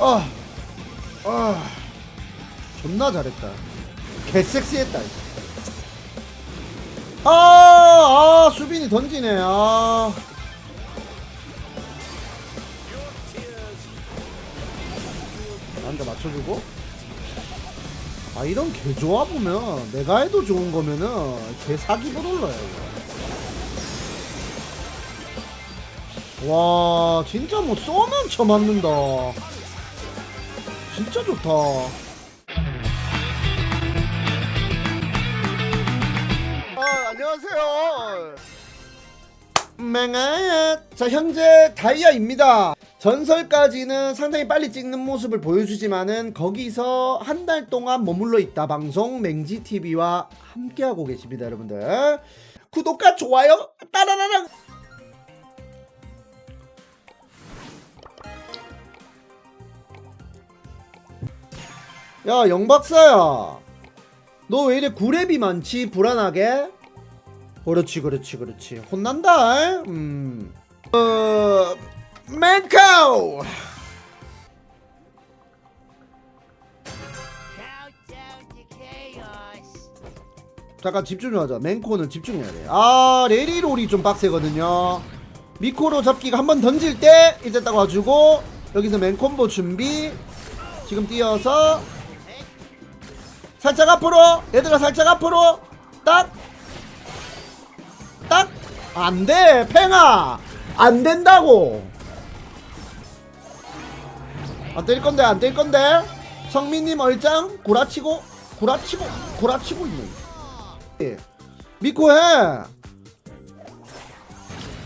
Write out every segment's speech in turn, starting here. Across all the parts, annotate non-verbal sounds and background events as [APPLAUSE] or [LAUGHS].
아, 아, 존나 잘했다. 개 섹시했다. 이거. 아, 아, 수빈이 던지네. 아. 나한테 맞춰주고. 아, 이런 개 좋아 보면 내가 해도 좋은 거면은 개 사기 못 올라요. 와, 진짜 뭐 쏘면 쳐맞는다. 진짜 좋다. 아, 안녕하세요. 맹아 자 현재 다이아입니다 전설까지는 상당히 빨리 찍는 모습을 보여주지만은 거기서 한 달 동안 머물러 있다 방송 맹지TV와 함께하고 계십니다 여러분들 구독과 좋아요 따라라랑 야 영박사야. 너 왜 이래 구랩이 많지? 불안하게? 그렇지 그렇지 그렇지. 혼난다 음. 어... 맨카우. 잠깐 집중 좀 하자. 맨코는 집중해야 돼아 레리롤이 좀 빡세거든요. 미코로 잡기가 한번 던질 때 이제 딱 와주고 여기서 맨콤보 준비. 지금 뛰어서 살짝 앞으로 얘들아 살짝 앞으로 딱 딱! 안 돼! 팽아! 안 된다고! 안 때릴 건데, 안 때릴 건데? 성민님 얼짱? 구라치고, 구라치고, 구라치고 있네. 예. 미코 해!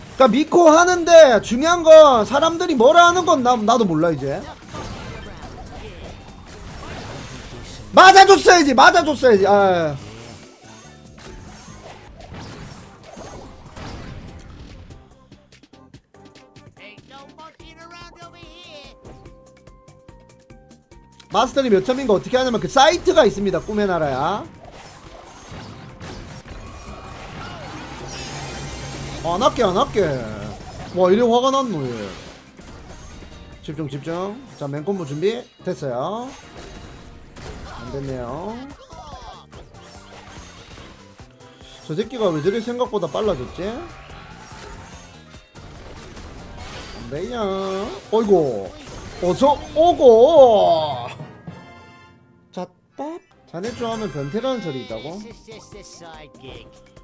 그니까 미코 하는데 중요한 건 사람들이 뭐라 하는 건 나, 나도 몰라 이제 맞아줬어야지 맞아줬어야지. 아. 마스터이 몇 점인가 어떻게 하냐면 그 사이트가 있습니다 꿈의 나라야. 안 할게 안 할게. 와 이래 화가 났노 얘. 집중 집중. 자 맨콤보 준비 됐어요 안 됐네요. 저 새끼가 왜 저리 생각보다 빨라졌지? 안 되냐? 어이구. 어서 오고. 자밥 자네 좋아하면 변태라는 소리 있다고?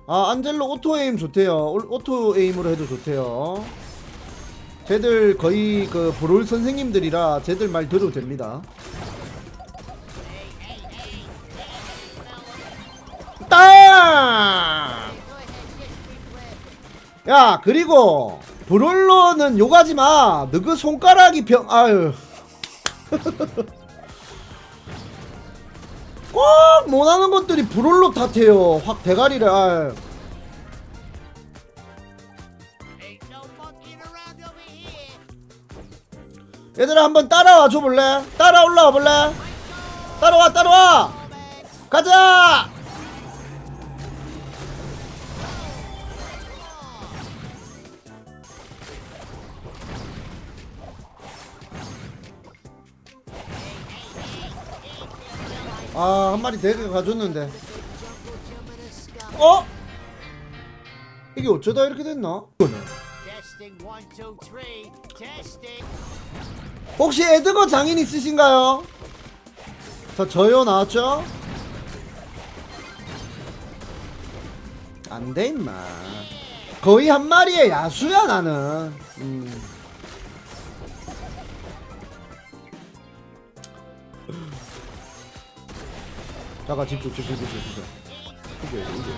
아 안젤로 오토 에임 좋대요. 올- 오토 에임으로 해도 좋대요. 쟤들 거의 그 브롤 선생님들이라 쟤들 말 들어도 됩니다 야 그리고 브롤러는 욕하지 마. 너그 손가락이 병 아유. [LAUGHS] 꼭 못하는 것들이 브롤러 탓해요. 확 대가리를 아유. 얘들아 한번 따라와 줘볼래? 따라 올라와 볼래? 따라와 따라와 가자 아 한 마리 대게 가줬는데 어? 이게 어쩌다 이렇게 됐나? 혹시 에드거 장인 있으신가요? 저 저요 나왔죠? 안 돼 임마 거의 한 마리의 야수야 나는 음. 잠깐 집중 집중 집중 집중 이게 이게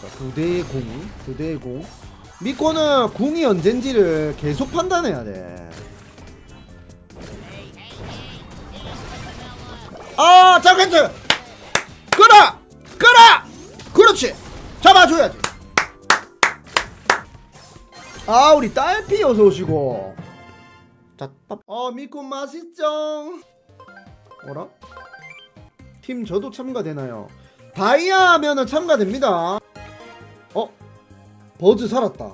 자, 부대의 공 부대의 공 미코는 궁이 언젠지를 계속 판단해야 돼. 아, 자, 괜찮. 끌어, 끌어. 그렇지. 잡아줘야지. 아, 우리 딸피 어서 오시고. 자, 밥. 어, 미코 맛있죠. 뭐라? 팀 저도 참가되나요? 다이아 하면은 참가됩니다. 어? 버즈 살았다.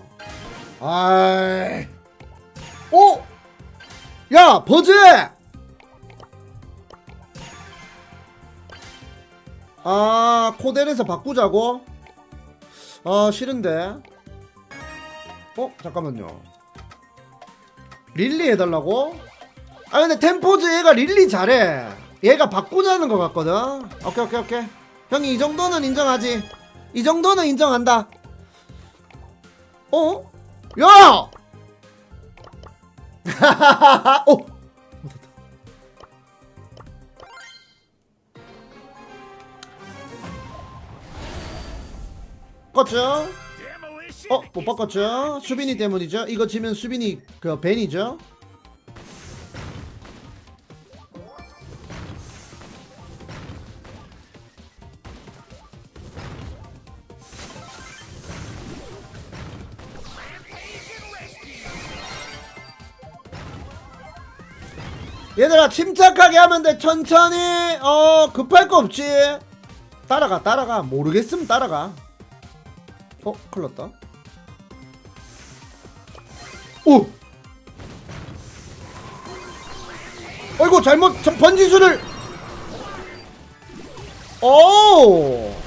아이. 오! 야 버즈 아 코델에서 바꾸자고 아 싫은데 어 잠깐만요 릴리 해달라고 아 근데 템포즈 얘가 릴리 잘해 얘가 바꾸자는 것 같거든 오케이 오케이 오케이 형이 이 정도는 인정하지 이 정도는 인정한다 어? 야! [LAUGHS] 어? 바꿨죠? 어? 못 바꿨죠? 수빈이 때문이죠? 이거 지면 수빈이 그 벤이죠? 얘들아 침착하게 하면 돼. 천천히. 어 급할 거 없지. 따라가 따라가. 모르겠으면 따라가. 어 큰일났다. 오! 어이구 잘못 저 번지수를. 오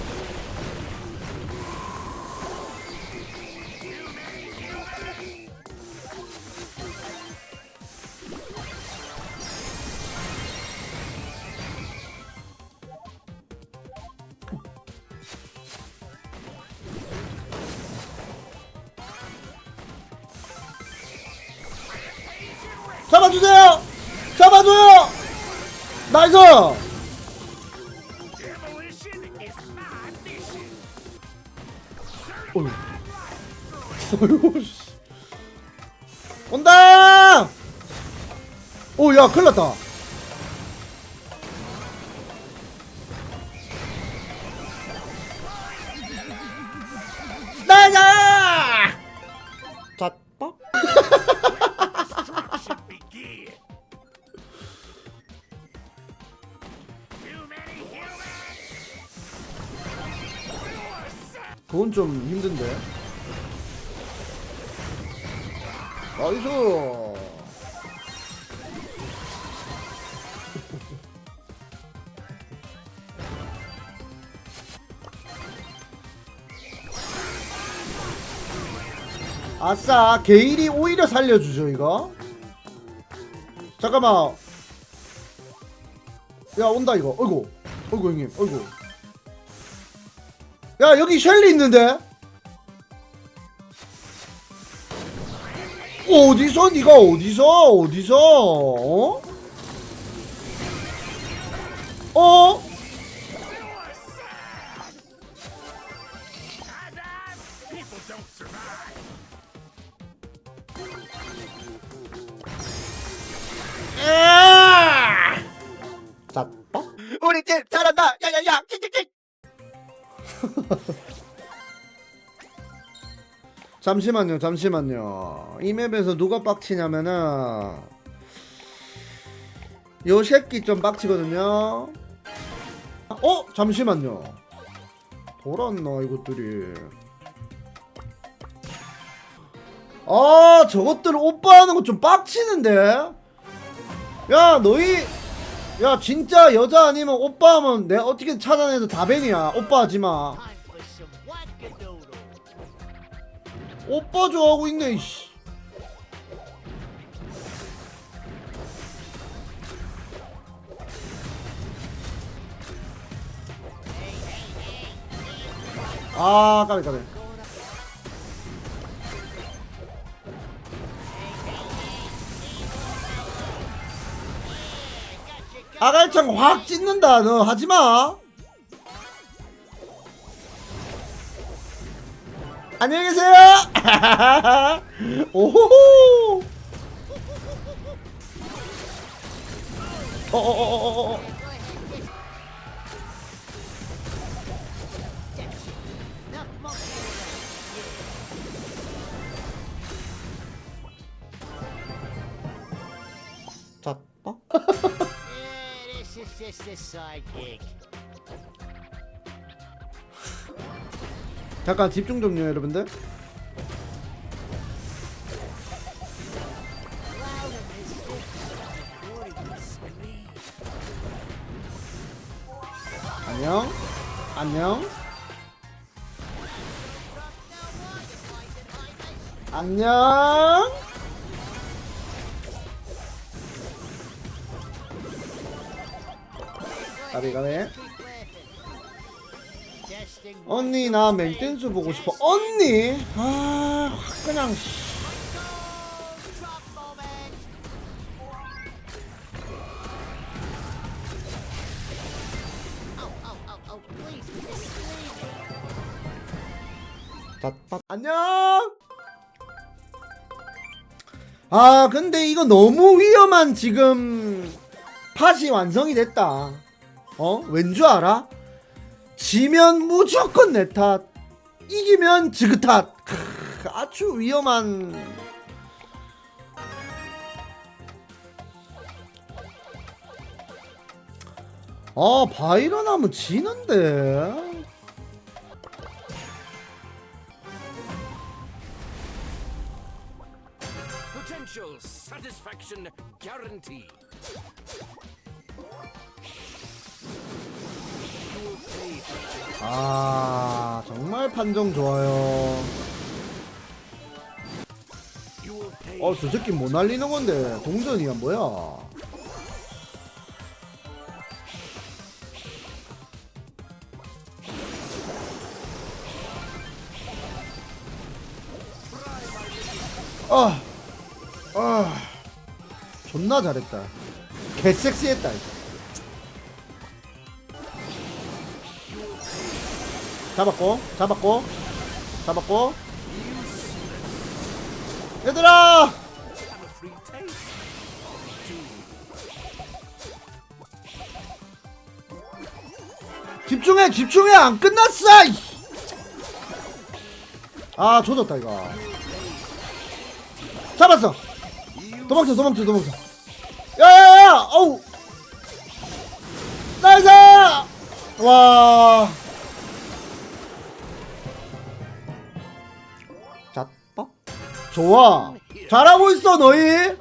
잡아주세요! 잡아줘요! 나이스! 어휴. 어휴, 씨. 온다! 오 야 큰일 났다 좀 힘든데. 나이스. [LAUGHS] 아싸, 게일이 오히려 살려주죠, 이거. 잠깐만. 야, 온다, 이거. 어이구. 어이구, 형님. 어이구. 야 여기 셸리 있는데 어디서 네가 어디서 어디서 어? 어? 아! 잣밥? 우리 팀 잘한다. 야야야. 킥킥킥. [LAUGHS] 잠시만요, 잠시만요. 이 맵에서 누가 빡치냐면은 요 새끼 좀 빡치거든요. 어, 잠시만요. 돌았나 이것들이. 아, 저것들 오빠 하는 거 좀 빡치는데. 야, 너희 야, 진짜 여자 아니면 오빠 하면 내가 어떻게 찾아내서 다벤이야. 오빠 하지 마. Time for some wackadoodle. 오빠 좋아하고 있네 이씨. 아 까비 까비 아갈창 확 찢는다 너 하지마 안녕히 계세요. [LAUGHS] 오호호. 어어어어어. 잠깐 집중 좀요 여러분들. 안녕. 안녕. 안녕. 가비 가비. Testing. 언니 나 맹댄스 보고 싶어. 언니? 아확 그냥. 안녕. 아 근데 이거 너무 위험한 지금 팟이 완성이 됐다. 어? 왠 줄 알아? 지면 무조건 내 탓. 이기면 지그 탓. 크, 아주 위험한. 아 바이런 하면 지는데. 아 정말 판정 좋아요. You will pay. 어저 새끼 뭐 날리는 건데 동전이야 뭐야? 아, 아, 존나 잘했다. 개 섹시했다. 이거. 잡았고, 잡았고, 잡았고. 얘들아! 집중해 집중해! 안 끝났어 이. 아 조졌다 이거. 잡았어! 도망쳐 도망쳐 도망쳐. 야야야! 어우! 나이스! 와 좋아 잘하고 있어 너희.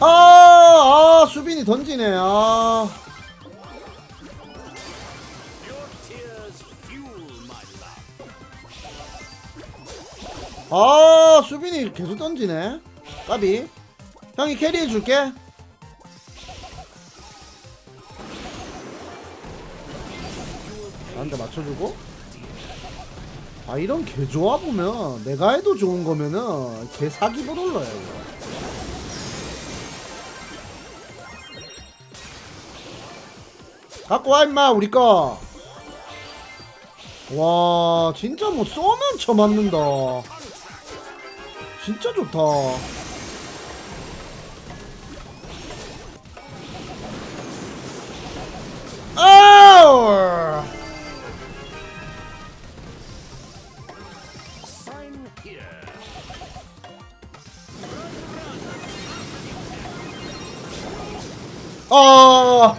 아, 아 수빈이 던지네 아 아 수빈이 계속 던지네. 까비. 형이 캐리해 줄게. 나한테 맞춰주고. 아 이런 개 좋아 보면 내가 해도 좋은 거면은 개 사기 불올러야 이거. 갖고 와 임마 우리 거 와 진짜 뭐 쏘면 쳐 맞는다 진짜 좋다. 아!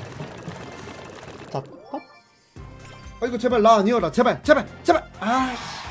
자, 어? 아 이거 제발 나 아니어라. 제발, 제발, 제발. 아, 씨.